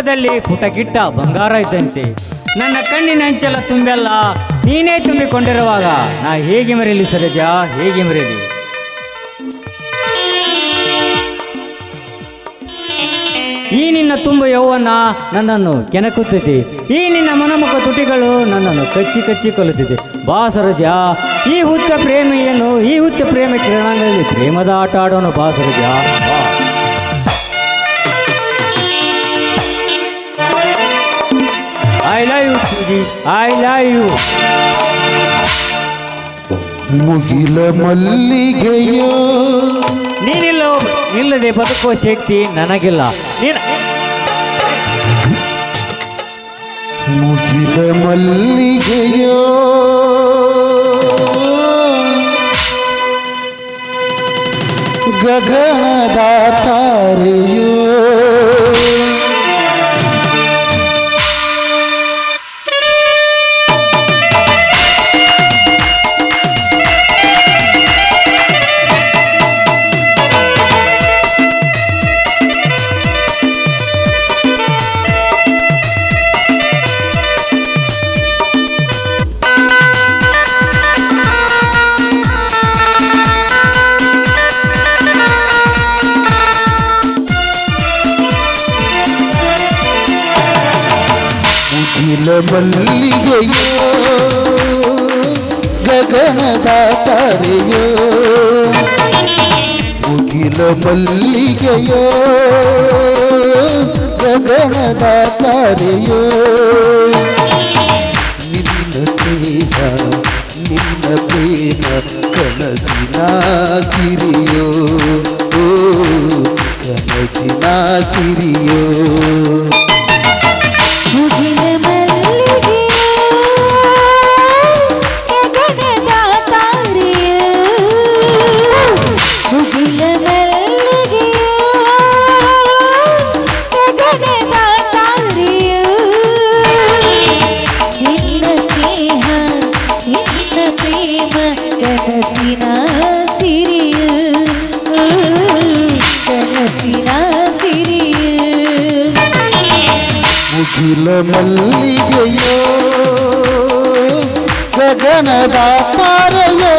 ರೂಪದಲ್ಲಿ ಪುಟಗಿಟ್ಟ ಬಂಗಾರ ಇದ್ದಂತೆ. ನನ್ನ ಕಣ್ಣಿನ ಅಂಚಲ ತುಂಬೆಲ್ಲ. ನೀನೇ ತುಂಬಿಕೊಂಡಿರುವಾಗ ನಾ ಹೇಗೆ ಮರೆಯಲಿ ಸರೋಜ? ಹೇಗೆ ಮರೆಯಲಿ? ಈ ನಿನ್ನ ತುಂಬ ಯೌವನ ನನ್ನನ್ನು ಕೆನಕುತ್ತಿದೆ ಈ ನಿನ್ನ ಮನಮುಖ ತುಟಿಗಳು ನನ್ನನ್ನು ಕಚ್ಚಿ ಕಚ್ಚಿ ಕೊಲ್ಲುತ್ತಿದೆ. ಬಾ ಸರೋಜ, ಈ ಹುಚ್ಚ ಪ್ರೇಮಿಯನ್ನು, ಈ ಹುಚ್ಚ ಪ್ರೇಮ ಕಿರಣಗಳಲ್ಲಿ ಪ್ರೇಮದ ಆಟ ಆಡೋನು ಬಾ ಸರೋಜ. ಬಾ. ಐ ಲವ್ ಯು ಸೂಜಿ ಐ ಲವ್ ಯು ಮುಗಿಲ ಮಲ್ಲಿಗೆಯೋ ನೀನಿಲ್ಲ ಇಲ್ಲದೆ ಬದುಕುವ ಶಕ್ತಿ ನನಗಿಲ್ಲ ನೀನು ಮುಗಿಲ ಮಲ್ಲಿಗೆಯೋ ಗಗನದ ತಾರೆಯೋ ತಾರೆಯೋ ಮುಗಿಲ ಮಲ್ಲಿಗೆಯೋ ಗಗನದ ತಾರೆಯೋ ನಿನ್ನ ಪ್ರೇಮ ನಿನ್ನ ಪ್ರೇಮ ಕನಸಿನ ಸಿರಿಯೋ ಓ ಕನಸಿನ ಸಿರಿಯೋ ಕನಸಿನ ಸಿರಿಯೋ ಕನಸಿನ ಸಿರಿಯೋ ಮುಗಿಲ ಮಲ್ಲಿಗೆಯೋ ಗಗನದ ತಾರೆಯೋ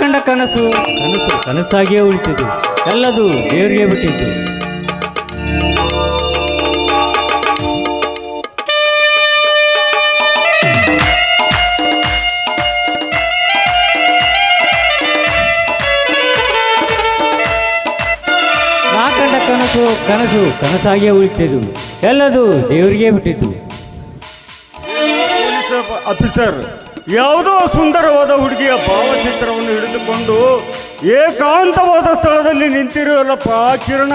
ಕಂಡ ಕನಸು ಕನಸು ಕನಸಾಗಿಯೇ ಉಳಿತಿದ್ದು ಎಲ್ಲದು ದೇವರಿಗೆ ಬಿಟ್ಟಿದ್ದು ನಾ ಕನಸು ಕನಸು ಕನಸಾಗಿಯೇ ಉಳಿತಿದ್ದು ಎಲ್ಲದು ದೇವರಿಗೆ ಬಿಟ್ಟಿದ್ದು ಆಫೀಸರ್ ಯಾವುದೋ ಸುಂದರವಾದ ಹುಡುಗಿಯ ಭಾವಚಿತ್ರವನ್ನು ಹಿಡಿದುಕೊಂಡು ಏಕಾಂತವಾದ ಸ್ಥಳದಲ್ಲಿ ನಿಂತಿರುವಲ್ಲಪ್ಪ ಕಿರಣ.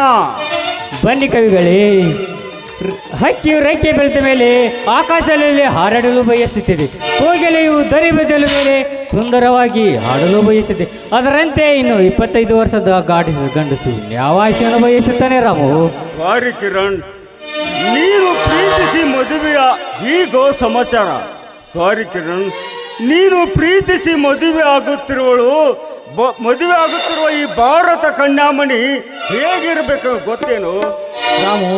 ಬನ್ನಿ ಕವಿಗಳೇ. ಹಕ್ಕಿ ಹಕ್ಕಿಯು ರೆಕ್ಕೆ ಬೆಳೆದ ಮೇಲೆ ಆಕಾಶದಲ್ಲಿ ಹಾರಾಡಲು ಬಯಸುತ್ತಿದೆ. ಕೋಗಿಲೆಯು ದರಿ ಬದಲು ಮೇಲೆ ಸುಂದರವಾಗಿ ಹಾಡಲು ಬಯಸುತ್ತೆ ಅದರಂತೆ ಇನ್ನು ಇಪ್ಪತ್ತೈದು ವರ್ಷದ ಗಾಡಿ ಗಂಡಸು ನ್ಯಾವಾಸಿಯನ್ನು ಬಯಸುತ್ತಾನೆ ರಾಮು. ಬಾರಿ ಕಿರಣ್ ನೀನು ಪ್ರೀತಿಸಿ ಮದುವೆಯ ಹೀಗೋ ಸಮಾಚಾರ. ಸಾರಿ ಕಿರಣ್ ನೀನು ಪ್ರೀತಿಸಿ ಮದುವೆ ಆಗುತ್ತಿರುವಳು. ಮದುವೆ ಆಗುತ್ತಿರುವ ಈ ಭಾರತ ಕಣ್ಣಾಮಣಿ ಹೇಗಿರಬೇಕು ಗೊತ್ತೇನು? ರಾಮು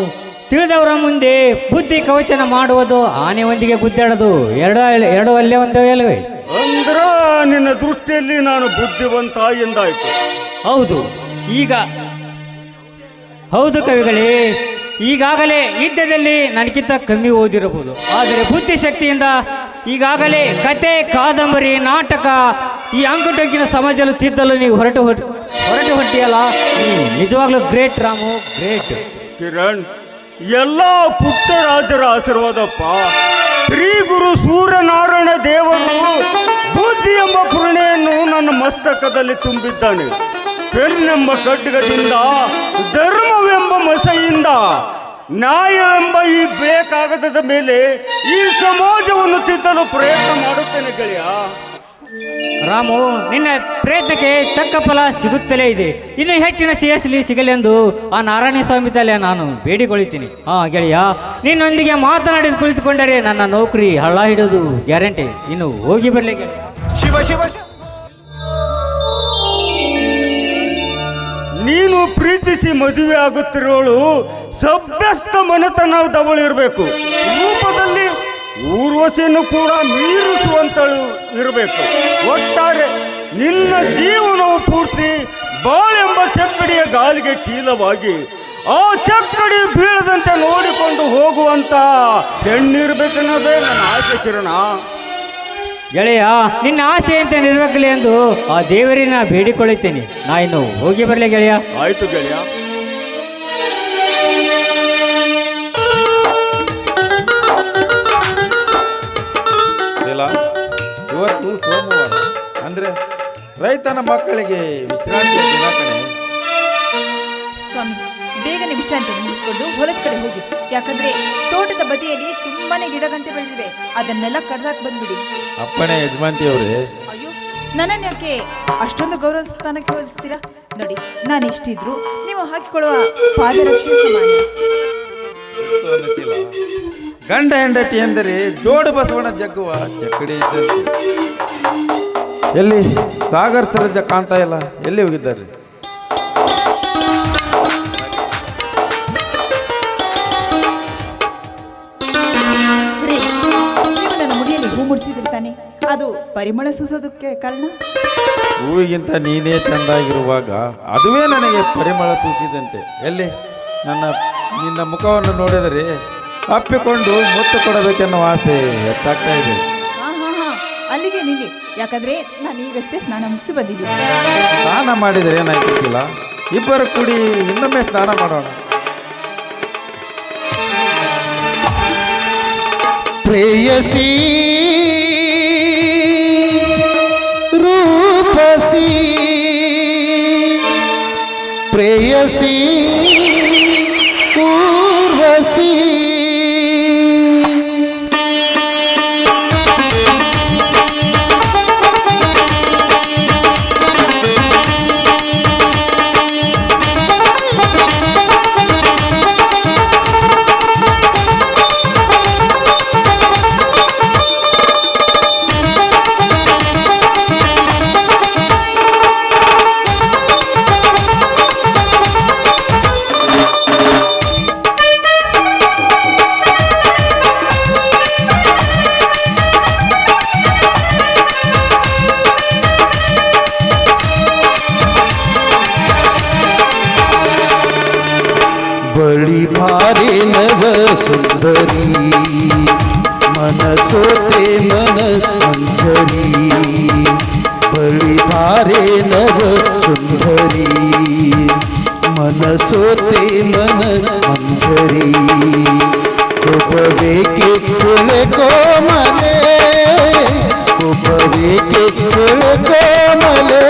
ತಿಳಿದವರ ಮುಂದೆ ಬುದ್ಧಿ ಕವಚನ ಮಾಡುವುದು ಆನೆ ಒಂದಿಗೆ ಗುದ್ದಾಡೋದು ಎರಡು ಎರಡು ಅಲ್ಲೇ ಒಂದು ಅಲ್ಲವೇ ಅಂದ್ರ ನಿನ್ನ ದೃಷ್ಟಿಯಲ್ಲಿ ನಾನು ಬುದ್ಧಿವಂತ ಎಂದಾಯ್ತು. ಹೌದು ಈಗ. ಹೌದು ಕವಿಗಳೇ ಈಗಾಗಲೇ ಯುದ್ಧದಲ್ಲಿ ನನಗಿಂತ ಕಮ್ಮಿ ಓದಿರಬಹುದು. ಆದರೆ ಬುದ್ಧಿಶಕ್ತಿಯಿಂದ ಈಗಾಗಲೇ ಕತೆ, ಕಾದಂಬರಿ, ನಾಟಕ ಈ ಅಂಕುಟೊಂಕಿನ ಸಮಾಜಲು ತಿದ್ದಲು ನೀವು ಹೊರಟು ಹೊರಟು ಹೊಟ್ಟಿಯಲ್ಲ ನಿಜವಾಗ್ಲೂ ಗ್ರೇಟ್ ರಾಮು, ಗ್ರೇಟ್. ಕಿರಣ್, ಎಲ್ಲ ಪುಟ್ಟರಾಜರ ಆಶೀರ್ವಾದಪ್ಪ. ಶ್ರೀ ಗುರು ಸೂರ್ಯನಾರಾಯಣ ದೇವರು ಬುದ್ಧಿ ಎಂಬ ಕರುಣೆಯನ್ನು ನನ್ನ ಮಸ್ತಕದಲ್ಲಿ ತುಂಬಿದ್ದಾನೆ. ಪೆನ್ನೆಂಬ ಖಡ್ಗದಿಂದ ಧರ್ಮವೆಂಬ ಮಸೆಯಿಂದ ಎಂಬ ಈ ಬೇಕಾಗದ ಮೇಲೆ ಈ ಸಮಾಜವನ್ನು ತಿದ್ದಲು ಪ್ರಯತ್ನ ಮಾಡುತ್ತೇನೆ ಗೆಳೆಯ. ರಾಮು ನಿನ್ನ ಪ್ರಯತ್ನಕ್ಕೆ ತಕ್ಕ ಫಲ ಸಿಗುತ್ತಲೇ ಇದೆ. ಇನ್ನು ಹೆಚ್ಚಿನ ಶ್ರೇಯಸ್ಲಿ ಸಿಗಲೆಂದು ಆ ನಾರಾಯಣ ಸ್ವಾಮಿ ತಲೆ ನಾನು ಬೇಡಿಕೊಳ್ಳುತ್ತೀನಿ. ಹಾ ಗೆಳೆಯ ನಿನ್ನೊಂದಿಗೆ ಮಾತನಾಡಿ ಕುಳಿತುಕೊಂಡರೆ ನನ್ನ ನೌಕರಿ ಹಳ್ಳ ಹಿಡೋದು ಗ್ಯಾರಂಟಿ. ಇನ್ನು ಹೋಗಿ ಬರಲಿ ಗೆಳೆಯ. ಶಿವ ಶಿವ. ನೀನು ಪ್ರೀತಿಸಿ ಮದುವೆ ಆಗುತ್ತಿರೋಳು ಸಭ್ಯಸ್ಥ ಮನೆತನದವಳಿರಬೇಕು ರೂಪದಲ್ಲಿ ಊರ್ವಶಿಯನ್ನು ಕೂಡ ಮೀರಿಸುವಂತಳು ಇರಬೇಕು. ಒಟ್ಟಾರೆ ನಿನ್ನ ಜೀವನವು ಪೂರ್ತಿ ಬಾಳೆಂಬ ಚಕ್ಕಡಿಯ ಗಾಲಿಗೆ ಕೀಲವಾಗಿ ಆ ಚಕ್ಕಡಿ ಬೀಳದಂತೆ ನೋಡಿಕೊಂಡು ಹೋಗುವಂತ ಹೆಣ್ಣಿರ್ಬೇಕನ್ನೋದೇ ನನ್ನ ಆಸೆ ಕಿರಣ. ಗೆಳೆಯ ನಿನ್ನ ಆಸೆ ಅಂತ ನಿರ್ವಕಲಿ ಎಂದು ಆ ದೇವರಿನ ಬೇಡಿಕೊಳ್ಳುತ್ತೇನೆ ನಾ ಇನ್ನು ಹೋಗಿ ಬರಲಿ ಗೆಳೆಯ. ಆಯ್ತು ಗೆಳೆಯ. ಇಲ್ಲ ಇವತ್ತು ಸೋಮವಾರ ಅಂದ್ರೆ ರೈತನ ಮಕ್ಕಳಿಗೆ ವಿಶ್ರಾಂತಿ ಸ್ವಾಮಿ ಬೇಗನೆ ವಿಶ್ರಾಂತಿ ಮುಗಿಸ್ಕೊಂಡು ಹೊಲದ ಕಡೆ ಹೋಗಿ. ಯಾಕಂದ್ರೆ ತೋಟದ ಬದಿಯಲ್ಲಿ ತುಂಬಾನೇ ಗಿಡಗಂಟೆ ಬೆಳೆದಿವೆ ಅದನ್ನೆಲ್ಲ ಕಡ್ದಾಕ್ ಬಂದ್ಬಿಡಿ. ಅಪ್ಪಣೆ ಯಜಮಾಂತಿಯವರೇ ಅಯ್ಯೋ ನನ್ನನ್ನು ಯಾಕೆ ಅಷ್ಟೊಂದು ಗೌರವ ಸ್ಥಾನಕ್ಕೆ ಹೋಲಿಸ್ತೀರಾ? ನೋಡಿ ನಾನು ಇಷ್ಟಿದ್ರು ನೀವು ಹಾಕಿಕೊಳ್ಳುವ ಪಾದರಕ್ಷೆ ಸಮಾನ. ಗಂಡ ಹೆಂಡತಿ ಎಂದರೆ ಜೋಡು ಬಸವಣ ಜಗ್ಗುವ ಚಕ್ಕಡಿ ಇದ್ದಂತೆ. ಎಲ್ಲಿ ಸಾಗರ್ ಸರಜ ಕಾಣ್ತಾ ಇಲ್ಲ ಎಲ್ಲಿ ಹೋಗಿದ್ದಾರೆ? ಪರಿಮಳ ಸೂಸೋದಕ್ಕೆ ಕಾರಣ? ಹೂವಿಗಿಂತ ನೀನೇ ಚೆಂದಾಗಿರುವಾಗ ಅದುವೇ ನನಗೆ ಪರಿಮಳ ಸೂಸಿದಂತೆ. ಎಲ್ಲಿ? ನನ್ನ ನಿನ್ನ ಮುಖವನ್ನು ನೋಡಿದರೆ ಅಪ್ಪಿಕೊಂಡು ಮುತ್ತು ಕೊಡಬೇಕೆನ್ನುವ ಆಸೆ ಹೆಚ್ಚಾಗ್ತಾ ಇದೆ. ಹಾ ಹಾ ಹಾ. ಅಲ್ಲಿಗೆ ನಿಲ್ಲಿ. ಯಾಕಂದ್ರೆ ನಾನು ಈಗಷ್ಟೇ ಸ್ನಾನ ಮುಗಿಸಿ ಬಂದಿದ್ದೀನಿ. ಸ್ನಾನ ಮಾಡಿದರೆ ಏನಾಯ್ತಿಲ್ಲ? ಇಬ್ಬರು ಕೂಡಿ ಇನ್ನೊಮ್ಮೆ ಸ್ನಾನ ಮಾಡೋಣ. ಪ್ರೇಯಸಿ ಪ್ರೇಯಸಿ धरी कुपवे के फूल को मले कुपवे के फूल को मले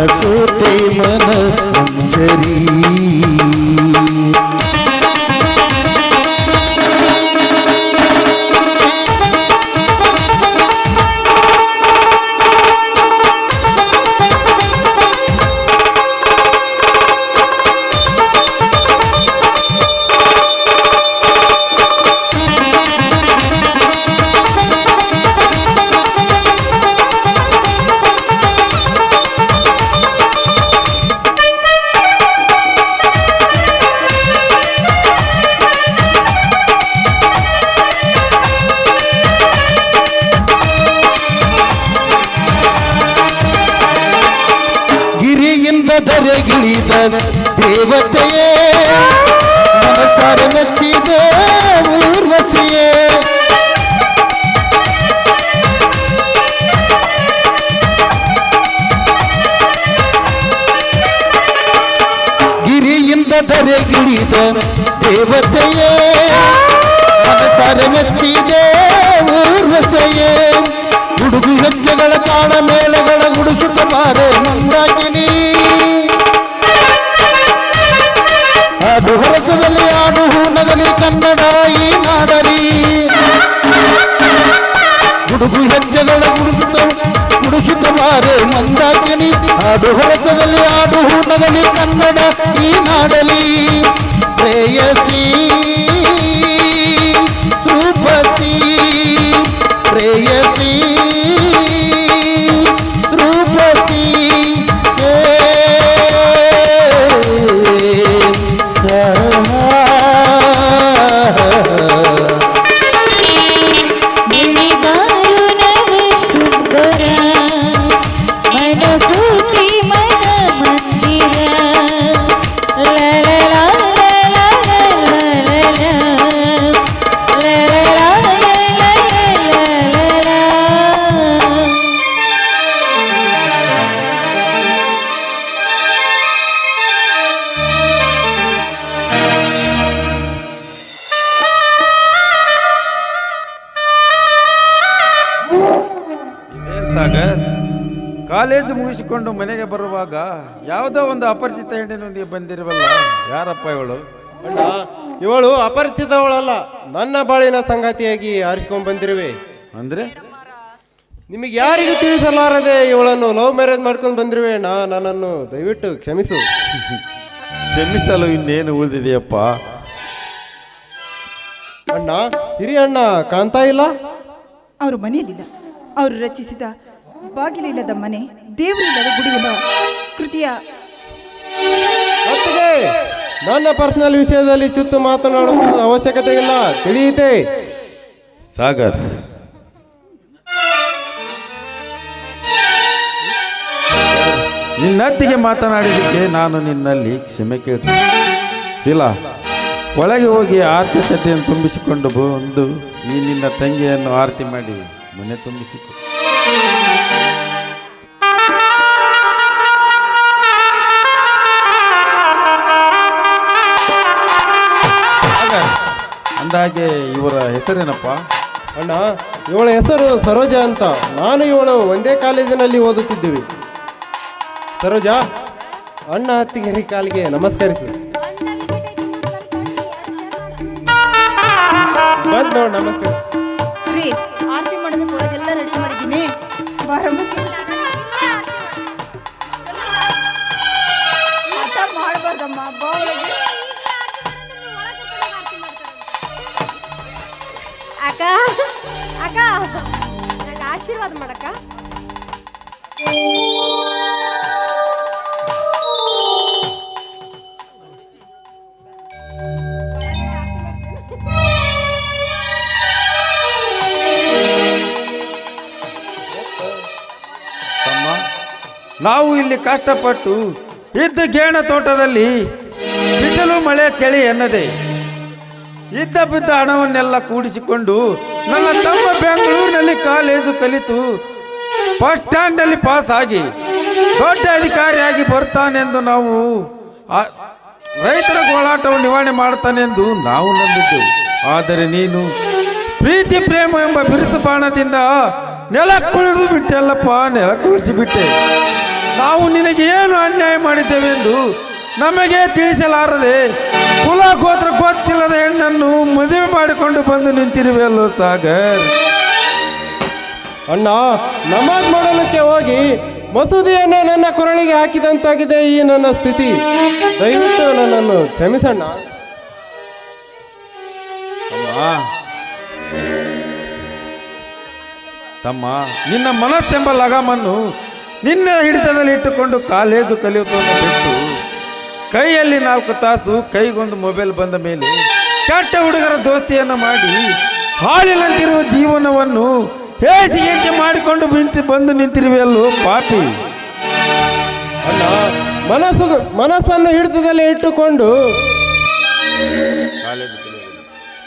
మనసు ప్రేమన అంజరీ ಮನಸಾರ ಮೆಚ್ಚಿದೆ ಊರ್ವಸೆಯೇ ಹುಡುಗು ಹೆಜ್ಜೆಗಳ ತಾಣ ಮೇಳಗಳ ಗುಡಿಸುತ್ತ ಬಾರೆ ಮಂದಾಕಿನಿ ಅದು ಹೊರಸದಲ್ಲಿ ಆಡು ಹೂನಗಲಿ ಕನ್ನಡ ಈ ನಾಡಲಿ ಹುಡುಗು ಹೆಜ್ಜೆಗಳ ಗುಡಿಸುತ್ತ ಬಾರೆ ಮಂದಾಕಿನಿ ಹಾಡು ಹೊರಸದಲ್ಲಿ ಹಾಡು ಹೂನಗಲಿ ಕನ್ನಡ ಈ ನಾಡಲಿ ಪ್ರೇಯಸಿ ರೂಪಸಿ ಪ್ರೇಯಸಿ. ಕಾಲೇಜು ಮುಗಿಸಿಕೊಂಡು ಮನೆಗೆ ಬರುವಾಗ ಯಾವುದೋ ಒಂದು ಅಪರಿಚಿತ ಹೆಣ್ಣಿನೊಂದಿಗೆ ಬಂದಿರುವಲ್ಲ ಯಾರಪ್ಪ ಇವಳು? ಅಣ್ಣ ಇವಳು ಅಪರಿಚಿತವಳಲ್ಲ. ನನ್ನ ಬಾಳಿನ ಸಂಗಾತಿಯಾಗಿ ಆರಿಸ್ಕೊಂಡು ಬಂದಿರುವೆ. ಅಂದ್ರೆ? ನಿಮಗೆ ಯಾರಿಗೂ ತಿಳಿಸಲಾರದೆ ಇವಳನ್ನು ಲವ್ ಮ್ಯಾರೇಜ್ ಮಾಡ್ಕೊಂಡು ಬಂದಿರುವೆ ಅಣ್ಣ. ನನ್ನನ್ನು ದಯವಿಟ್ಟು ಕ್ಷಮಿಸು. ಕ್ಷಮಿಸಲು ಇನ್ನೇನು ಉಳಿದಿದೆಯಪ್ಪ? ಅಣ್ಣ ಹಿರಿಯಣ್ಣ ಕಾಣ್ತಾ ಇಲ್ಲ? ಅವರು ಮನೆಯಲ್ಲಿಲ್ಲ. ಅವರು ರಚಿಸಿದ ಬಾಗಿಲಿಲ್ಲದ ಮನೆ ದೇವರಿಲ್ಲದ ಗುಡಿ ಎಂಬ ಕೃತಿಯ ಮತ್ತಿಗೆ ನನ್ನ ಪರ್ಸನಲ್ ವಿಷಯದಲ್ಲಿ ಚುತ್ತು ಮಾತನಾಡುವ ಅವಶ್ಯಕತೆ ಇಲ್ಲ ತಿಳಿಯುತ್ತೆ ಸಾಗರ್. ನಿನ್ನತ್ತಿಗೆ ಮಾತನಾಡಿದ್ದಕ್ಕೆ ನಾನು ನಿನ್ನಲ್ಲಿ ಕ್ಷಮೆ ಕೇಳ್ತೀನಿ. ಶೀಲಾ ಒಳಗೆ ಹೋಗಿ ಆರತಿ ತಟ್ಟೆಯನ್ನು ತುಂಬಿಸಿಕೊಂಡು ಬಂದು ನೀ ನಿನ್ನ ತಂಗಿಯನ್ನು ಆರತಿ ಮಾಡಿ ಮನೆ ತುಂಬಿಸಿಕೊ. ಅಂದಾಗೆ ಇವರ ಹೆಸರೇನಪ್ಪ? ಅಣ್ಣ, ಇವಳ ಹೆಸರು ಸರೋಜ ಅಂತ. ನಾನು ಇವಳು ಒಂದೇ ಕಾಲೇಜಿನಲ್ಲಿ ಓದುತ್ತಿದ್ದೀವಿ. ಸರೋಜ, ಅಣ್ಣ ಅತ್ತಿಗೆರಿ ಕಾಲಿಗೆ ನಮಸ್ಕರಿಸಿ. ಬಂದು ನಮಸ್ಕಾರ ಅಕ್ಕ ನನಗೆ ಆಶೀರ್ವಾದ ಮಾಡಕ್ಕ ನಾವು ಇಲ್ಲಿ ಕಷ್ಟಪಟ್ಟು ಇದ್ದ ಗೇಣ ತೋಟದಲ್ಲಿ ಬಿಸಿಲು ಮಳೆ ಚಳಿ ಎನ್ನದೆ. ಇದ್ದ ಬಿದ್ದ ಹಣವನ್ನೆಲ್ಲ ಕೂಡಿಸಿಕೊಂಡು ನನ್ನ ತಮ್ಮ ಬೆಂಗಳೂರಿನಲ್ಲಿ ಕಾಲೇಜು ಕಲಿತು ಫಸ್ಟ್ ಸ್ಟ್ಯಾಂಡ್ನಲ್ಲಿ ಪಾಸ್ ಆಗಿ ದೊಡ್ಡ ಅಧಿಕಾರಿಯಾಗಿ ಬರ್ತಾನೆಂದು ನಾವು ರೈತರ ಗೋಳಾಟವನ್ನು ನಿವಾರಣೆ ಮಾಡ್ತಾನೆಂದು ನಾವು ನಂಬಿದ್ದೆವು. ಆದರೆ ನೀನು ಪ್ರೀತಿ, ಪ್ರೇಮ ಎಂಬ ಬಿರುಸು ಬಾಣದಿಂದ ನೆಲ ಕುಳಿದು ಬಿಟ್ಟೆಲ್ಲಪ್ಪ, ನೆಲ ಕುಳಿಸಿಬಿಟ್ಟೆ ನಾವು ನಿನಗೆ ಏನು ಅನ್ಯಾಯ ಮಾಡಿದ್ದೇವೆಂದು ನಮಗೆ ತಿಳಿಸಲಾರದೆ ಕುಲ ಗೋತ್ರ ಗೊತ್ತಿಲ್ಲದ ಹೆಣ್ಣನ್ನು ಮದುವೆ ಮಾಡಿಕೊಂಡು ಬಂದು ನಿಂತಿರುವೆಲ್ಲೋ ಸಾಗರ್. ಅಣ್ಣ ನಮಾಜ್ ಮಾಡಲಿಕ್ಕೆ ಹೋಗಿ ಮಸೂದಿಯನ್ನೇ ನನ್ನ ಕೊರಳಿಗೆ ಹಾಕಿದಂತಾಗಿದೆ ಈ ನನ್ನ ಸ್ಥಿತಿ. ದಯವಿಟ್ಟು ನನ್ನನ್ನು ಕ್ಷಮಿಸಣ್ಣ. ತಮ್ಮ ತಮ್ಮ ನಿನ್ನ ಮನಸ್ಸೆಂಬ ಲಗಾಮನ್ನು ನಿನ್ನ ಹಿಡಿತದಲ್ಲಿ ಇಟ್ಟುಕೊಂಡು ಕಾಲೇಜು ಕಲಿಯುವುದನ್ನು ಬಿಟ್ಟು. ಕೈಯಲ್ಲಿ ನಾಲ್ಕು ತಾಸು ಕೈಗೊಂದು ಮೊಬೈಲ್ ಬಂದ ಮೇಲೆ ಕೆಟ್ಟ ಹುಡುಗರ ದೋಸ್ತಿಯನ್ನು ಮಾಡಿ ಹಾಲಿನಂತಿರುವ ಜೀವನವನ್ನು ಹೇಸಿಗೆಂತೆ ಮಾಡಿಕೊಂಡು ನಿಂತು ಬಂದು ನಿಂತಿರುವೆಯಲ್ಲೋ ಪಾಪಿ. ಅಲ್ಲ ಮನಸ್ಸು ಮನಸ್ಸನ್ನು ಹಿಡಿತದಲ್ಲಿ ಇಟ್ಟುಕೊಂಡು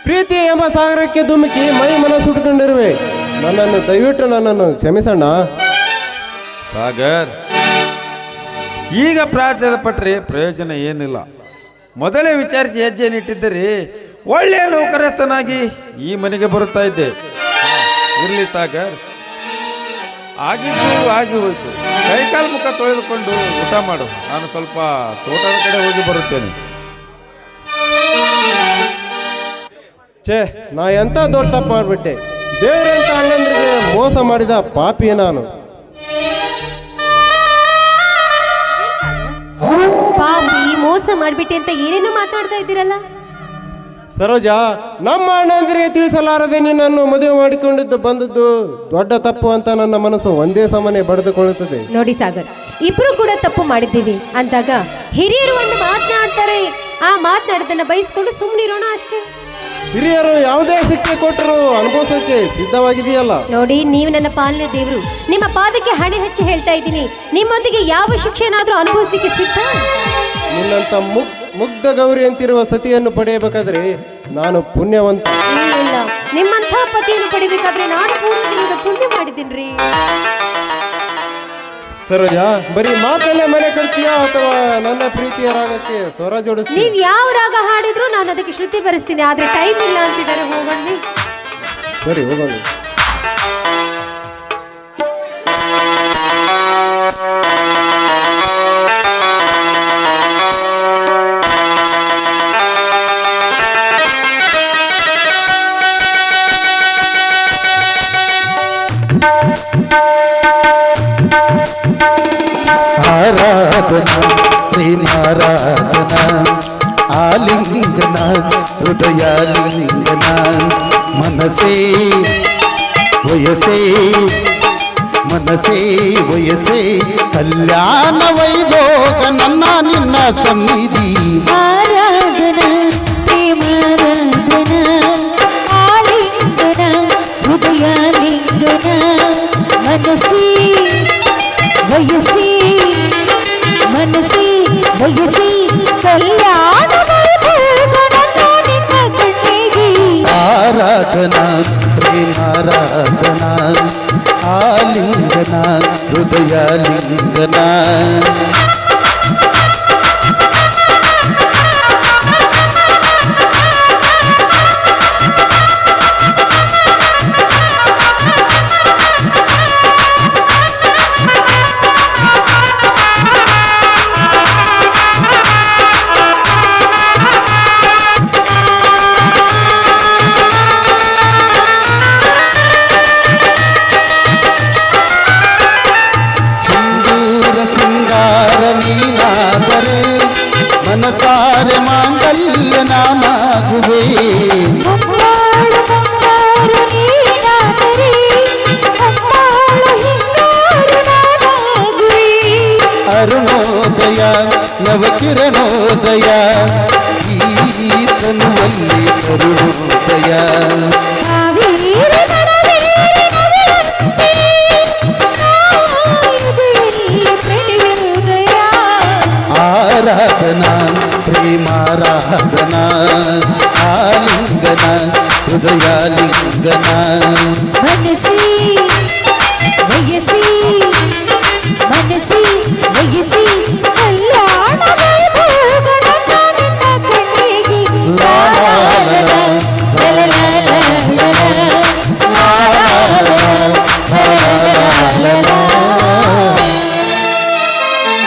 ಪ್ರೀತಿ ಎಂಬ ಸಾಗರಕ್ಕೆ ಧುಮುಕಿ ಮೈ ಮನಸ್ಸು ಹುಡ್ಕೊಂಡಿರುವೆ ನನ್ನನ್ನು ದಯವಿಟ್ಟು ನನ್ನನ್ನು ಕ್ಷಮಿಸಣ್ಣ. ಸಾಗರ್ ಈಗ ಪ್ರಾರ್ಥನೆ ಪಟ್ಟರೆ ಪ್ರಯೋಜನ ಏನಿಲ್ಲ. ಮೊದಲೇ ವಿಚಾರಿಸಿ ಹೆಜ್ಜೆನಿಟ್ಟಿದ್ದರೆ ಒಳ್ಳೆಯ ನೌಕರಸ್ಥನಾಗಿ ಈ ಮನೆಗೆ ಬರುತ್ತಾ ಇದ್ದೆ. ಇರಲಿ ಸಾಗರ್. ಆಗಿದ್ದು ಆಗಿ ಹೋಯ್ತು ಕೈಕಾಲು ಮುಖ ತೊಳೆದುಕೊಂಡು ಊಟ ಮಾಡು. ನಾನು ಸ್ವಲ್ಪ ತೋಟದ ಕಡೆ ಹೋಗಿ ಬರುತ್ತೇನೆ. ಛೇ, ನಾ ಎಂತ ದೊಡ್ಡ ತಪ್ಪು ಮಾಡಿಬಿಟ್ಟೆ. ದೇವರಂತ ಅಣ್ಣಂದ್ರಿಗೆ ಮೋಸ ಮಾಡಿದ ಪಾಪಿಯೇ ನಾನು. ಮೋಸ ಮಾಡ್ಬಿಟ್ಟಿ ಅಂತ ಏನೇನೋ ಮಾತಾಡ್ತಾ ಇದ್ದೀರಲ್ಲ? ಸರೋಜ ನಮ್ಮ ಅಣ್ಣಂದಿರಿಗೆ ತಿಳಿಸಲಾರದೆ ನಿನ್ನನ್ನು ಮದುವೆ ಮಾಡಿಕೊಂಡಿದ್ದು ಬಂದದ್ದು ದೊಡ್ಡ ತಪ್ಪು ಅಂತ ನನ್ನ ಮನಸ್ಸು ಒಂದೇ ಸಮನೆ ಬಡಿದುಕೊಳ್ಳುತ್ತದೆ ನೋಡಿ ಸಾಗರ್ ಇಬ್ರು ಕೂಡ ತಪ್ಪು ಮಾಡಿದ್ದೀವಿ. ಅಂದಾಗ ಹಿರಿಯರು ಒಂದು ಮಾತನಾಡ್ತಾರೆ. ಆ ಮಾತನಾಡದನ್ನ ಬಯಸ್ಕೊಂಡು ಸುಮ್ಮನಿರೋಣ ಅಷ್ಟೇ. ಹಿರಿಯರು ಯಾವುದೇ ಶಿಕ್ಷೆ ಕೊಟ್ಟರು ಅನುಭವಿಸೋಕೆ ಸಿದ್ಧವಾಗಿದೆಯಲ್ಲ? ನೋಡಿ ನೀವು ನನ್ನ ಪಾಲನೆ ದೇವರು. ನಿಮ್ಮ ಪಾದಕ್ಕೆ ಹಣೆ ಹಚ್ಚಿ ಹೇಳ್ತಾ ಇದ್ದೀನಿ. ನಿಮ್ಮೊಂದಿಗೆ ಯಾವ ಶಿಕ್ಷೆನಾದ್ರೂ ಅನುಭವಿಸಲಿಕ್ಕೆ ಸಿದ್ಧ? ನಿನ್ನಂತ ಮುಗ್ ಮುಗ್ಧ ಗೌರಿ ಅಂತಿರುವ ಸತಿಯನ್ನು ಪಡೆಯಬೇಕಾದ್ರೆ ನಾನು ಪುಣ್ಯವಂತ. ಇಲ್ಲ ನಿಮ್ಮಂಥ ಪತಿಯನ್ನು ಪಡಿಬೇಕಾದ್ರೆ ನಾನು ಪೂರ್ವ ಪುಣ್ಯ ಮಾಡಿದ್ದೀನ್ರಿ? ಸರೋಜಾ ಬರೀ ಮಾತಲ್ಲೇ ಮನೆ ಕಳ್ತೀಯಾ ಅಥವಾ ನನ್ನ ಪ್ರೀತಿಯ ರಾಗಕ್ಕೆ ಸ್ವರ ನೀವ್ ಯಾವ ರಾಗ ಹಾಡಿದ್ರು ನಾನು ಅದಕ್ಕೆ ಶ್ರುತಿ ಬರೆಸ್ತೀನಿ ಆದ್ರೆ ಟೈಮ್ ಇಲ್ಲ ಅಂತಿದ್ದಾರೆ ಹೋಗೋಣ. ಸರಿ ಹೋಗೋಣ. ಆರಾಧನಾ ಪ್ರೇಮಾರಾಧನಾ ಆಲಿಂಗನ ಹೃದಯಾಲಿಂಗನ ಮನಸೇ ವಯಸ್ಸೇ ಮನಸೇ ವಯಸ್ಸೇ ಕಲ್ಯಾಣ ವೈಭೋಗ ನನ್ನ ನಿನ್ನ ಸನ್ನಿಧಿ ಆರಾಧನಾ ಪ್ರೇಮಾರಾಧನಾ ಆಲಿಂಗನ ಹೃದಯಾಲಿಂಗನ ಮನಸ್ಸಿ ವಯಸ್ಸಿ ಮನಸ್ಸಿ ವಯಸ್ಸಿ ಕಲ್ಯಾಣ ಆರಾಧನಾ ಪ್ರೇಮಾರಾಧನಾ ಆಲಿಂಗನ ಹೃದಯಾಲಿಂಗನ. ಹೃದಯಾಲಿಂಗನ ಮನಸ್ಸಿ